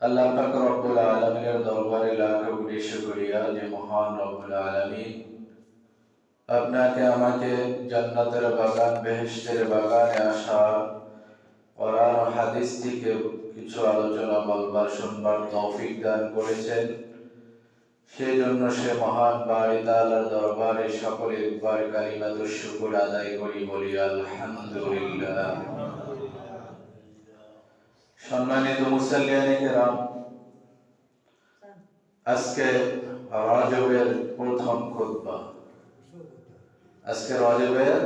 আল্লাহ পাক রব্বুল আলামিনের দরবারে লাখ কোটি শুকরিয়া যে মহান রব্বুল আলামিন আপনাকে আমাকে জান্নাতের বাগান, বেহেশতের বাগানে আসা কোরআন হাদিস থেকে কিছু আলোচনা বলবার, শুনবার তৌফিক দান করেছেন। সেই জন্য সে মহান বাড়ি তাআলার দরবারে সকলে একবার কালিমাতুর শুকর আদায় করি বলি, আলহামদুলিল্লাহ। সম্মানিত মুসল্লিয়ানে কেরাম, আজকে রজবের প্রথম খুতবা। আজকে রজবের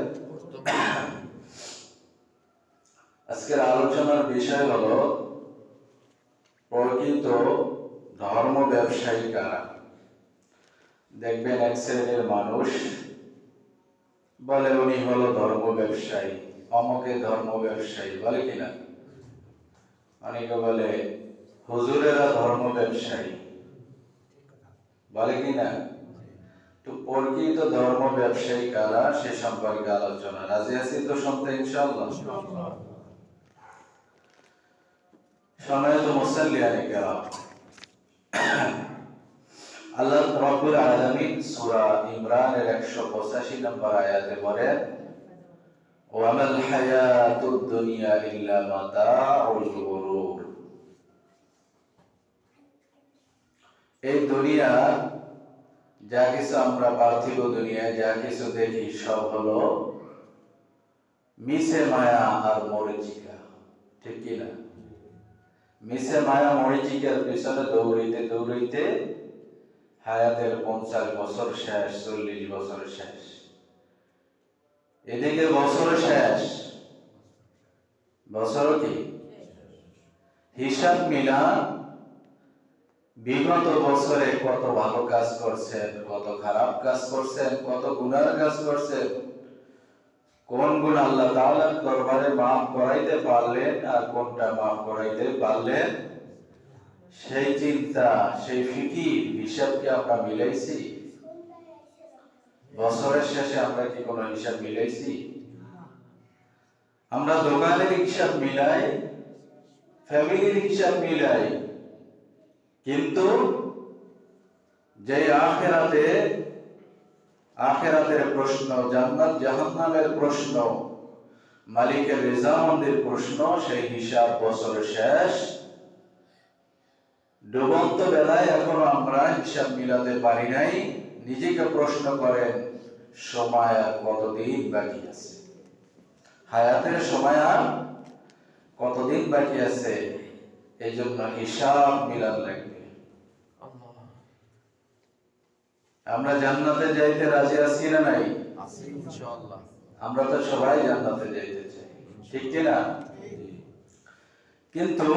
আজকের আলোচনার বিষয় হলো, প্রকৃত ধর্ম ব্যবসায়ী কারা? দেখবেন এক শ্রেণির মানুষ বলে, উনি হলো ধর্ম ব্যবসায়ী। অমকে ধর্ম ব্যবসায়ী বলে কিনা? অনেকে বলে হুজুরেরা ধর্ম ব্যবসায়ী। বলে কি না তো প্রকৃত ধর্ম ব্যবসায়ী কারা, সে সম্পর্কে আলোচনা। রাজি আছি তো শুনতে ইনশাআল্লাহ? সম্মানিত মুসাল্লিয়ানে কেরাম। আল্লাহ রাব্বুল আলামিন সূরা ইমরানের 185 নম্বর আয়াতে বলেন وما الحياة الدنيا إلا متاع الغرور এই দুনিয়া যা কিছু আমরা পার্থিব দুনিয়ায় যা কিছু দেখি সব হলো মিশে মায়া আর মরিচিকা ঠিক কি না মিশে মায়া মরিচিকার পিছনে দৌড়িতে দৌড়িতে হায়াতের পঞ্চাশ বছর শেষ চল্লিশ বছর শেষ এদিকে বছর শেষ। বছর কি? হিসাব মিলান। বিগত বছরে কত ভালো কাজ করছেন, কত খারাপ কাজ করছেন, কত গুনার কাজ করছেন। কোন গুণ আল্লাহ তাআলার দরবারে মাফ করাইতে পারলেন আর কোনটা মাফ করাইতে পারলেন? সেই চিন্তা, সেই ফিকির, হিসাব কি আমরা মিলাইছি? বছরের শেষে আমরা কি কোনো হিসাব মিলাইছি? আমরা দোকানের হিসাব মিলাই, ফ্যামিলির হিসাব মিলাই, কিন্তু যে আখেরাতে, আখেরাতের প্রশ্ন, জান্নাত জাহান্নামের প্রশ্ন, মালিকের রেজামন্দের প্রশ্ন, সেই হিসাব বছর শেষ। ডুবন্ত বেলায় এখনও আমরা হিসাব মিলাতে পারি নাই। নিজেকে প্রশ্ন করেন সময় আর কতদিন বাকি আছে? হায়াতের সময় আর কতদিন বাকি আছে? এই জন্য হিসাব মিলান লাগবে। আমরা জান্নাতে যাইতে রাজি আছি না নাই? আমরা তো সবাই জান্নাতে যাইতে চাই। ঠিক কিনা কিন্তু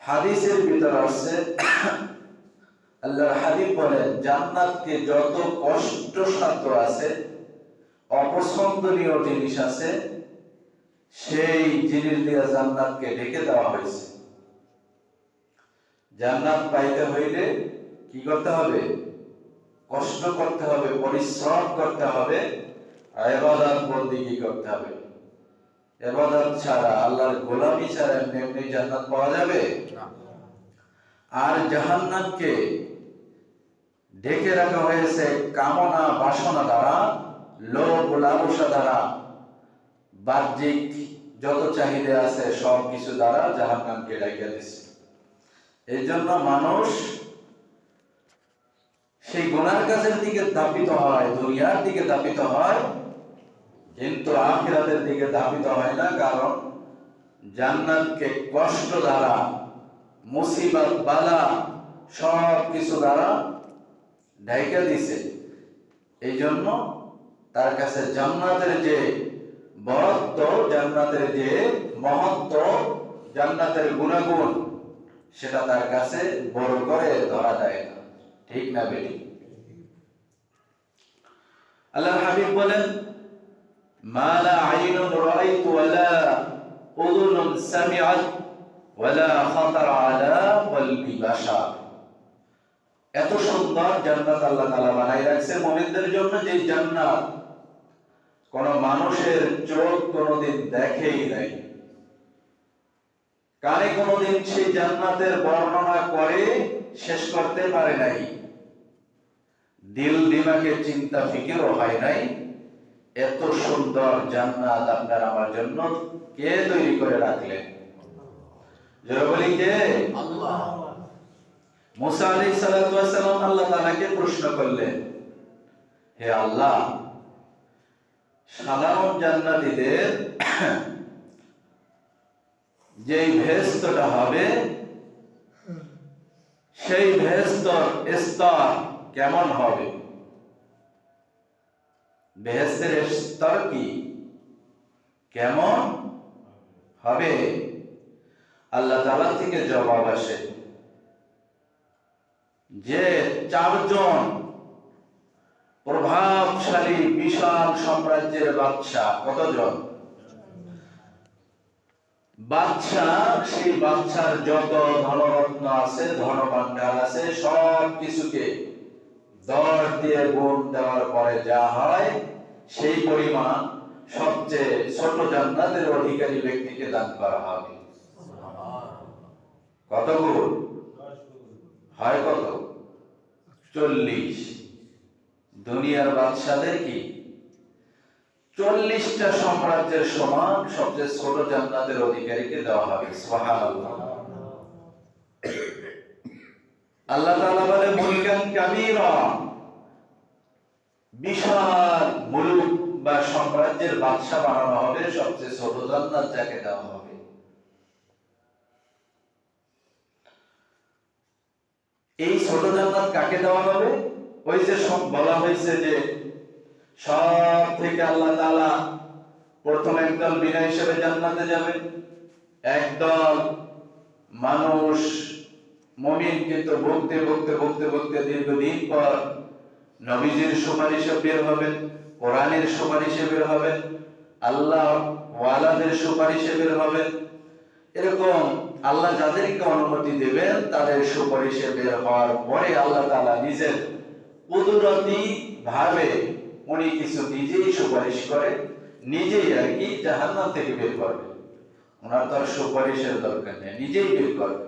হাদিসের ভিতর আছে আল্লাহর হাবিব বলেন জান্নাতকে যত কষ্ট সাধ্য আছে অপছন্দনীয় জিনিস আছে সেই জিনিস দিয়ে জান্নাতকে ঢেকে দেওয়া হয়েছে। জান্নাত পাইতে হইলে কি করতে হবে? কষ্ট করতে হবে পরিশ্রম করতে হবে এবাদত বন্দিগি করতে হবে? এবাদত ছাড়া আল্লাহর গোলামি ছাড়া এমনি এমনি জান্নাত পাওয়া যাবে? আর জাহান্নামকে ঢেকে রাখা হয়েছে কামনা বাসনা দ্বারা, লোভ লালসা দ্বারা। বাহ্যিক যত চাহিদা আছে সব কিছু দ্বারা জাহান্নামকে ঢেকে দিছে। এই জন্য মানুষ সেই গুনার কাছের দিকে দাপিত হয়, দুনিয়ার দিকে দাপিত হয়, কিন্তু আখিরাতের দিকে দাপিত হয় না, কারণ জান্নাতকে কষ্ট দ্বারা, মুসিবত, বালা সব কিছু দ্বারা ঢাইকা দিছে। এই জন্য তার কাছে জান্নাতের যে বরত্ব, জান্নাতের যে মহত্ব, জান্নাতের গুণাগুণ, সেটা তার কাছে বড় করে ধরা যায় না। ঠিক না বেটি? আল্লাহ হাবিব বলেন, মা লা আইনুন রাআইতু ওয়ালা উযুনুন সামিআত ওয়ালা খাতার আলা কলবি বাশার। এত সুন্দর জান্নাত আল্লাহ তাআলা বানাই রাখছে মুমিনদের জন্য যে জান্নাত। কোন মানুষের চোখ কোনদিন দেখেই নাই। কানে কোনদিন সেই জান্নাতের বর্ণনা করে শেষ করতে পারে নাই। দিল দিমাগে চিন্তা ফিকিরও হয় নাই। এত সুন্দর জান্নাত আপনার আমার জন্য কে তৈরি করে রাখলেন? জোরে বলি কে? আল্লাহ। মুসা ওয়াস সালাম আল্লাহ তাআলাকে প্রশ্ন করলেন, হে আল্লাহ, সাধারণ জান্নাতীদের যেই ভেস্তটা হবে, সেই ভেস্তর স্তর কেমন হবে? বেহেস্তের স্তর কি? কেমন হবে? আল্লাহ তাআলা থেকে জবাব আসে। যে চারজন প্রভাবশালী বিশাল সাম্রাজ্যের বাদশা কতজন? বাদশা সেই বাদশার যত ধনরত্ন আছে ধনভাণ্ডার আছে সব কিছুকে দশ দিয়ে গুণ দেওয়ার পরে যা হয় সেই পরিমাণ সবচেয়ে ছোট জান্নাতের অধিকারী ব্যক্তিকে দান করা হবে। কত গুণ। হয় কত? চল্লিশ। দুনিয়ার বাদশাদের কি? চল্লিশটা সাম্রাজ্যের সমান সবচেয়ে ছোট জান্নাতের অধিকারীকে দেওয়া হবে। আল্লাহ বলে, মুলকান কাবীরা বিশাল মুলুক বা সাম্রাজ্যের বাদশা বানানো হবে সবচেয়ে ছোট জান্নাত যাকে দেওয়া হবে। এই ছোট জান্নাত কাকে দেওয়া হবে? ওই যে সব বলা হয়েছে যে সব থেকে আল্লাহ তাআলা প্রথম একদল বিনা হিসেবে জান্নাতে যাবে। একদল মানুষ, মমিন কিন্তু ভুগতে ভুগতে ভুগতে ভুগতে দীর্ঘদিন পর নবীজির সুপারিশে বের হবেন কোরআনের সুপারিশে বের হবেন আল্লাহ ওয়ালাদের সুপারিশে বের হবেন এরকম আল্লাহ যাদেরকে অনুমতি দেবেন, তাদের সুপারিশে বের হওয়ার পরে আল্লাহ তালা নিজের কুদরতি ভাবে উনি কিছু নিজেই সুপারিশ করে, নিজেই আর কি জাহান্নাম থেকে বের করবে ওনার তো সুপারিশের দরকার নেই, নিজেই বের করবে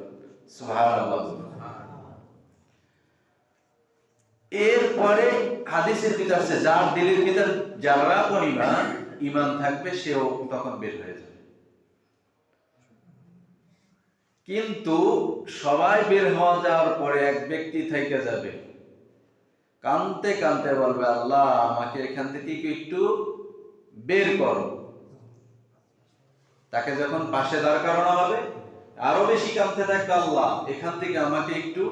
এরপরে হাদিসের ভিতর আছে, যার দিলের ভিতর যারা পরিমাণ ইমান থাকবে, সেও তখন বের হয়ে যাবে। কিন্তু সবাই বের হওয়া যাওয়ার পরে এক ব্যক্তি থেকে যাবে। কানতে কানতে বলবে, আল্লাহ, আমাকে এখান থেকে একটু বের করো। তাকে যখন পাশে দাঁড় করানো হবে, আরও বেশি কানতে থাকবে, আল্লাহ, এখান থেকে আমাকে একটু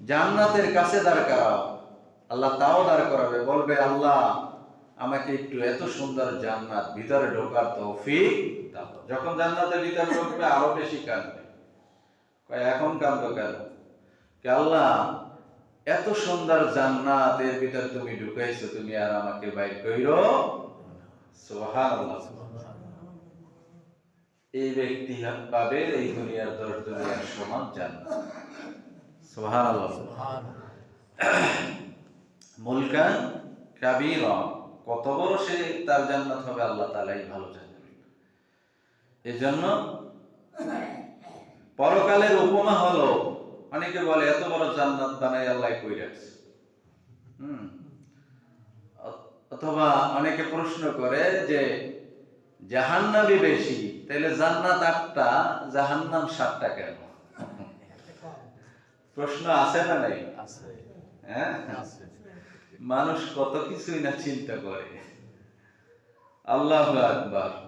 জান্নাতের কাছে দাঁড় করাও। আল্লাহ তাও দাঁড় করাবে, বলবে, আল্লাহ, আমাকে একটু এত সুন্দর জান্নাত, ভিতরে ঢোকার তৌফিক যখন জান্নাতের ভিতরে ঢুকবে, আরও বেশি কাঁদবে। এখন কাঁদো কেন? আল্লাহ, এত সুন্দর জান্নাত এর ভিতরে তুমি ঢুকাইছো, তুমি আর আমাকে বাইর কইরো এই ব্যক্তি পাবে, এই দুনিয়ার দশ দুনিয়ার সমান জান্নাত। সুবহানাল্লাহ। মুলকান কাবীরা, কত বড় সে তার জান্নাত হবে, আল্লাহ তাআলাই ভালো জানেন এজন্য পরকালের উপমা হলো অনেকে বলে এত বড় জান্নাত বানাই আল্লাহ কই রাখছে হুম। অথবা অনেকে প্রশ্ন করে যে জাহান্নামই বেশি তাহলে জান্নাত আটটা জাহান্নাম সাতটা কেন? প্রশ্ন আছে না নাই? হ্যাঁ? আছে। মানুষ কত কিছুই না চিন্তা করে। আল্লাহ আকবার।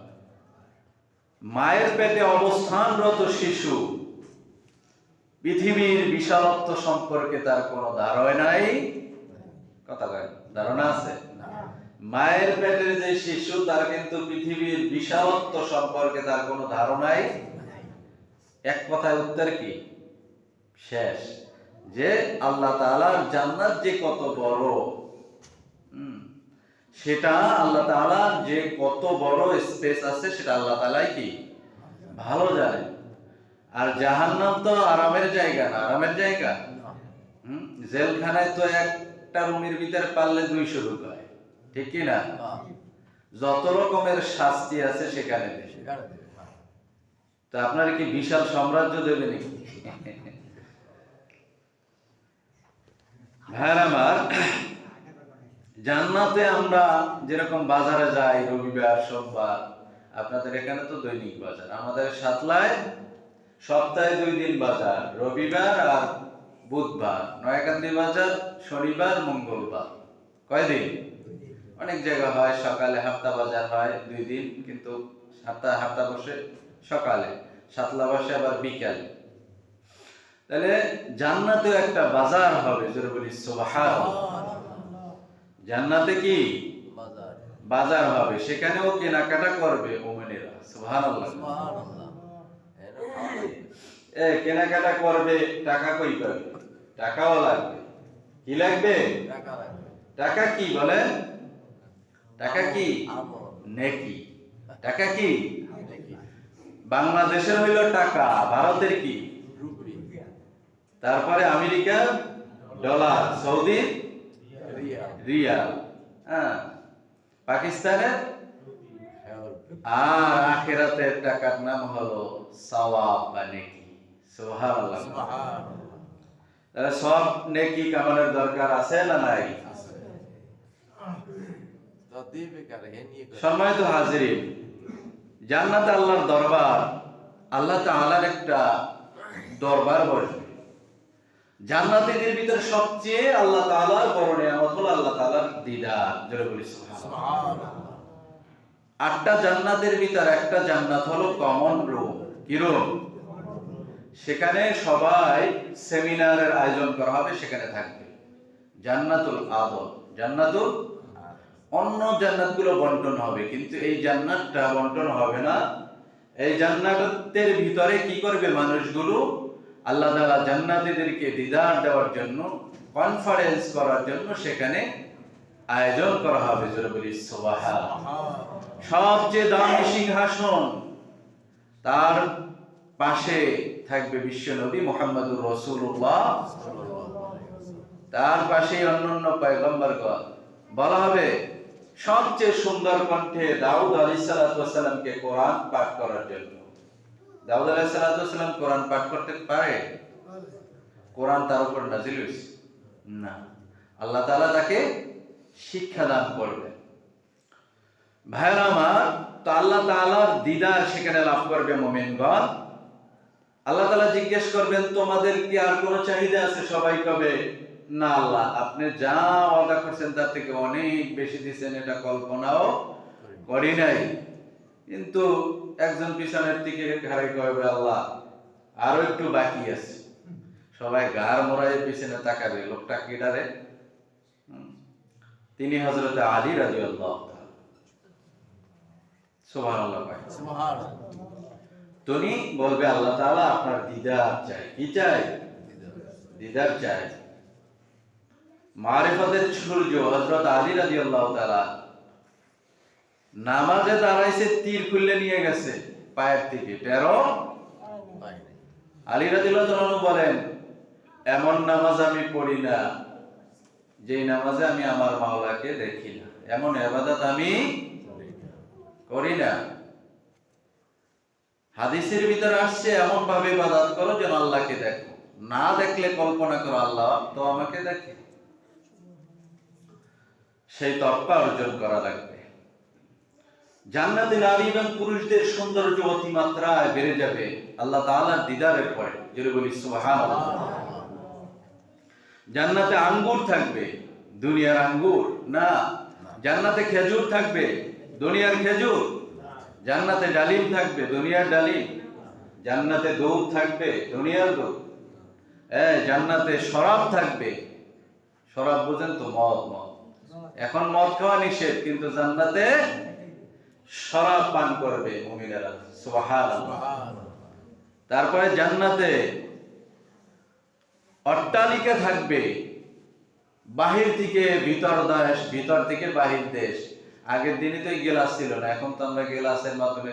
মায়ের পেটে অবস্থানরত শিশু পৃথিবীর বিশালত্ব সম্পর্কে তার কোনো ধারণা নাই? কথা কয় ধারণা আছে? মায়ের পেটের যে শিশু তার কিন্তু পৃথিবীর বিশালত্ব সম্পর্কে তার কোনো ধারণাই এক কথায় উত্তর কি? শেষ। যে আল্লাহ তাআলার জান্নাত যে কত বড় সেটা আল্লাহ তাআলার যে কত বড় স্পেস আছে সেটা আল্লাহ তাআলাই কি? ভালো জানে আর জাহান্নাম তো আরামের জায়গা না আরামের জায়গা? জেলখানায় তো একটা রুমের ভিতরে পারলে দুইশো ঢুকায় ঠিক কি না? যত রকমের শাস্তি আছে সেখানে। তা আপনার কি বিশাল সাম্রাজ্য দেবে নাকি? ভাইয়ার আমার জান্নাতে আমরা যেরকম বাজারে যাই রবিবার সোমবার আপনাদের এখানে তো দৈনিক বাজার, আমাদের সাতলায় সপ্তাহে দুই দিন বাজার, রবিবার আর বুধবার। নয়াকান্দি বাজার, শনিবার, মঙ্গলবার। কয়দিন? অনেক জায়গা হয়, সকালে হাফতা বাজার হয় দুই দিন, কিন্তু হাফতা হাফতা বসে সকালে, সাতলা বসে আবার বিকালে। তাহলে জান্নাতেও একটা বাজার হবে বলি সুবহান জান্নাতে কি? বাজার। বাজার হবে সেখানেও কেনাকাটা করবে সুবহানাল্লাহ। এ কেনাকাটা করবে টাকা কই পাবে? টাকাও লাগবে। কি লাগবে? টাকা লাগবে। টাকা কি বলে টাকা কি? নেকি। টাকা কি। বাংলাদেশের হইল টাকা ভারতের কি? তারপরে আমেরিকা ডলার সৌদি রিয়াল। হ্যাঁ পাকিস্তানের আর আখেরাতের টাকার নাম হলো সওয়াব বা নেকি সুবহানাল্লাহ সব নেকি কামানোর দরকার আছে না নাই। তো হাজিরিন, জান্নাতে আল্লাহর দরবার, আল্লাহ তাআলার একটা দরবার বসবে জান্নাতীদের ভিতরে সবচেয়ে আল্লাহ তাআলার বড় নিয়ামত হলো আল্লাহ তাআলার দিদার জোরে বলি সুবহানাল্লাহ। আটটা জান্নাতের ভিতর একটা জান্নাত হলো কমন রুম কি রুম সেখানে সবাই সেমিনারের আয়োজন করা হবে সেখানে থাকবে। জান্নাতুল আদম জান্নাতুল অন্য জান্নাতগুলো বন্টন হবে কিন্তু এই জান্নাতটা বন্টন হবে না। এই জান্নাতের ভিতরে কি করবে মানুষগুলো? আল্লাহ তাআলা জান্নাতীদেরকে দিদার দেওয়ার জন্য কনফারেন্স করার জন্য সেখানে আয়োজন করা হবে সবচেয়ে দামি সিংহাসন তার পাশে থাকবে বিশ্ব নবী মোহাম্মদুর রসুল্লাহ তার পাশে অন্যান্য পয়গম্বরগণ। বলা হবে, সবচেয়ে সুন্দর কণ্ঠে দাউদ আলী সালাতামকে কোরআন পাঠ করার জন্য। দাউদ আলী সালাতাম কোরআন পাঠ করতে পারে? কোরআন তার উপর নাজিল না। আল্লাহ তাআলা তাকে শিক্ষা দান করবেন। ভাইয়ের আমার, তো আল্লাহ তাআলার দিদার সেখানে লাভ করবে মোমেনগণ। আল্লাহ তাআলা জিজ্ঞেস করবেন, তোমাদের কি আর কোনো চাহিদা আছে? সবাই কবে, না আল্লাহ, আপনি যা অর্ডার করছেন তার থেকে অনেক বেশি দিচ্ছেন এটা কল্পনাও করি নাই। কিন্তু একজন পিছনের দিকে ঘাড়ে কবে আল্লাহ আরও একটু বাকি আছে। সবাই গার মোড়ায় পিছনে তাকাবে লোকটা কিডারে। তিনি হজরত আলী রাজি আল্লাহ তুমি বলবে আল্লাহ তাআলা আপনার দিদার চাই। কি চাই? দিদার চাই। মারিফতের সূর্য হযরত আলী রাদিয়াল্লাহু তাআলা নামাজে দাঁড়াইছে, তীর খুললে নিয়ে গেছে পায়ের থেকে। তেরো আলী রাদিয়াল্লাহু বলেন, এমন নামাজ আমি পড়ি না, যেই নামাজে আমি আমার মাওলাকে দেখি না। এমন ইবাদত আমি করি না। হাদিসের ভিতরে আসছে এমন ভাবে ইবাদত করো যেন আল্লাহকে দেখো। না দেখলে কল্পনা করো, আল্লাহ তো আমাকে দেখে। সেই তপ্পা অর্জন করা লাগবে। জান্নাতে নারী এবং পুরুষদের সৌন্দর্য অতিমাত্রায় বেড়ে যাবে। আল্লাহ তাআলার দিদারের পরে যদি বলি, সুবহানাল্লাহ। জান্নাতে আঙ্গুর থাকবে। দুনিয়ার আঙ্গুর? না। জান্নাতে খেজুর থাকবে। দুনিয়ার খেজুর? জান্নাতে ডালিম থাকবে। দুনিয়ার ডালিম। জান্নাতে দৌড় থাকবে। দুনিয়ার দৌড় এ, জান্নাতে শরাব থাকবে। শরাব বুঝেন তো মদ মদ। এখন মদ খাওয়া নিষেধ, কিন্তু জান্নাতে শরাব পান করবে। তারপরে জান্নাতে অট্টালিকা থাকবে। বাহির থেকে ভিতর দেশ, ভিতর থেকে বাহির দেশ। আগের দিনে তো গেলাস ছিল না, এখন তো আমরা গেলাসের মাধ্যমে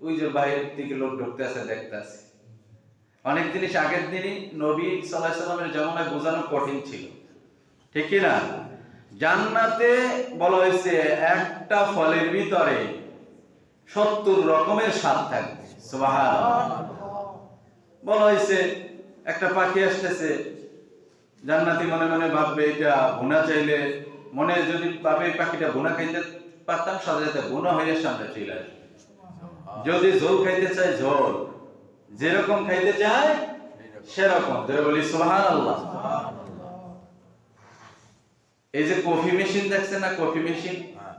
ওই যে বাহির থেকে লোক ঢুকতে আছে দেখতে আছে অনেক জিনিস আগের দিনই নবী সাল্লাহ সাল্লামের জামানায় বোঝানো কঠিন ছিল। ঠিক কি না? জান্নাতে বলা হয়েছে, একটা ফলের ভিতরে সত্তর রকমের স্বাদ থাকবে। বলা হয়েছে, একটা পাখি আসতেছে, জান্নাতি মনে মনে ভাববে, এটা ভুনা চাইলে মনে যদি ভাবে পাখিটা ভুনা খাইতে পারতাম সাথে সাথে ভুনা হয়ে সামনে চলে আসবে। যদি ঝোল খাইতে চায়, ঝোল। যেরকম খাইতে চায়, সেরকম। বলি সোহান আল্লাহ এই যে কফি মেশিন দেখছেন না? Coffee machine? হ্যাঁ।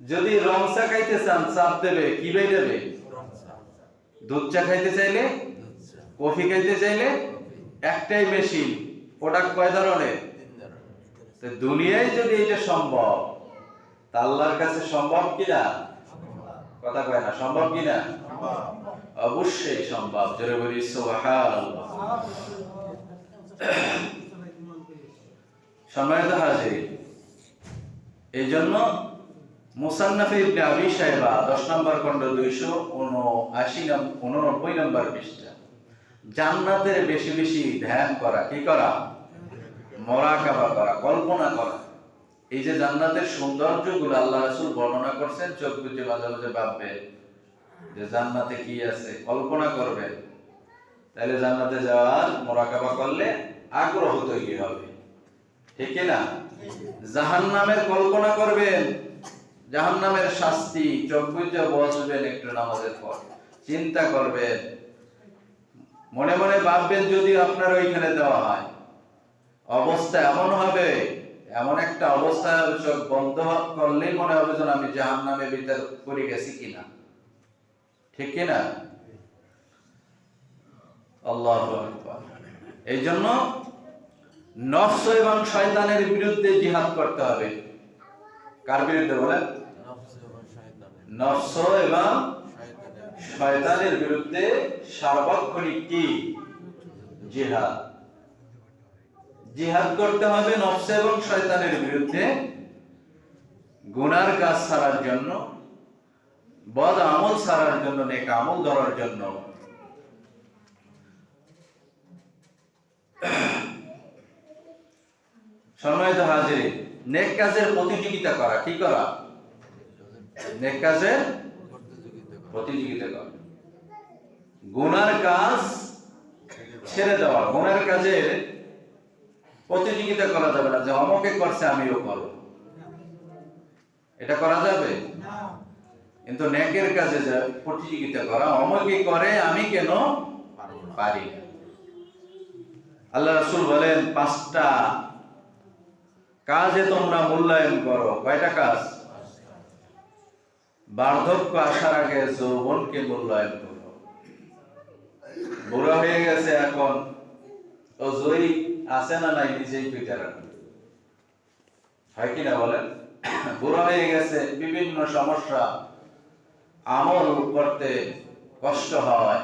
যদি রং চা খাইতে চান চাপ দেবে কি বাই দেবে? দুধ চা খাইতে চাইলে? কফি খাইতে চাইলে? একটাই মেশিন প্রোডাক্ট কয় ধরনের? দুনিয়ায় যদি এটা সম্ভব তা আল্লাহর কাছে সম্ভব কিনা কথা কয় না সম্ভব কিনা অবশ্যই সম্ভব জোরে বলি সুবহানাল্লাহ। সম্মানিত হাজির এই জন্য মুসান্নাফে ইবনে আবি সাহেবা দশ নম্বর খণ্ড দুইশো উনআশি উননব্বই নম্বর পৃষ্ঠা। জান্নাতের বেশি বেশি ধ্যান করা, কি করা? মরাকাবা করা, কল্পনা করা। এই যে জান্নাতের সৌন্দর্যগুলো আল্লাহ রাসূল বর্ণনা করছেন, চোখ বুঝে মাঝে মাঝে ভাববেন যে জান্নাতে কি আছে, কল্পনা করবে। তাহলে জান্নাতে যাওয়ার মোরাকাবা করলে আগ্রহ তৈরি হবে। ঠিক না? জাহান্নামের কল্পনা করবেন, জাহান্নামের শাস্তি চোখ বুঝে বসবেন একটু নামাজের পর। চিন্তা করবেন, মনে মনে ভাববেন যদি আপনার ওইখানে দেওয়া হয়। অবস্থা এমন হবে, এমন একটা অবস্থা চোখ বন্ধ করলেই মনে হবে যেন আমি জাহান নামে ভিতর পড়ে গেছি কিনা। ঠিক কিনা আল্লাহ এই জন্য নফস এবং শয়তানের বিরুদ্ধে জিহাদ করতে হবে। কার বিরুদ্ধে বলেন? নফস এবং শয়তানের। বিরুদ্ধে সার্বক্ষণিক কি? জিহাদ। জিহাদ করতে হবে নফস এবং শয়তানের বিরুদ্ধে গুনার কাজ ছাড়ার জন্য বদ আমল ছাড়ার জন্য নেক আমল ধরার জন্য। সম্মানিত হাজির, নেক কাজের প্রতিযোগিতা করা, কি করা? নেক কাজের প্রতিযোগিতা করা। গুনার কাজ ছেড়ে দেওয়া, গুনার কাজের প্রতিযোগিতা করা যাবে না, যে অমকে করছে আমিও করব। এটা করা যাবে? কিন্তু নেকের কাজে প্রতিযোগিতা করা, অমকে করে আমি কেন পারি আল্লাহ রাসূল বলেন, পাঁচটা কাজে তোমরা মূল্যায়ন করো। কয়টা কাজ? বার্ধক্য আসার আগে যৌবনকে মূল্যায়ন করো। বুড়া হয়ে গেছে এখন। ও জয়ী আছে না নাই নিজেই পিঠা রাখবে হয় কিনা বলেন? বুড়া হয়ে গেছে, বিভিন্ন সমস্যা। আমল করতে কষ্ট হয়।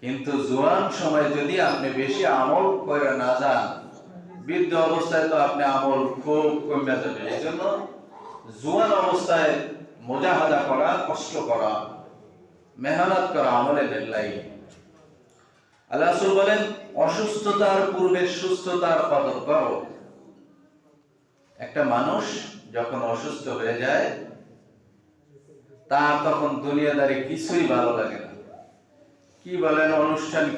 কিন্তু জোয়ান সময় যদি আপনি বেশি আমল করে না যান বৃদ্ধ অবস্থায় তো আপনি আমল খুব কমে যাবে এই জন্য জোয়ান অবস্থায় মোজাহাদা করা, কষ্ট করা, মেহনত করা আমলের লাই আল্লাহ বলেন, অসুস্থতার পূর্বে সুস্থতার কদর করো। একটা মানুষ যখন অসুস্থ হয়ে যায়, তার তখন দুনিয়াদারি কিছুই ভালো লাগে না। কি বলেন অনুষ্ঠান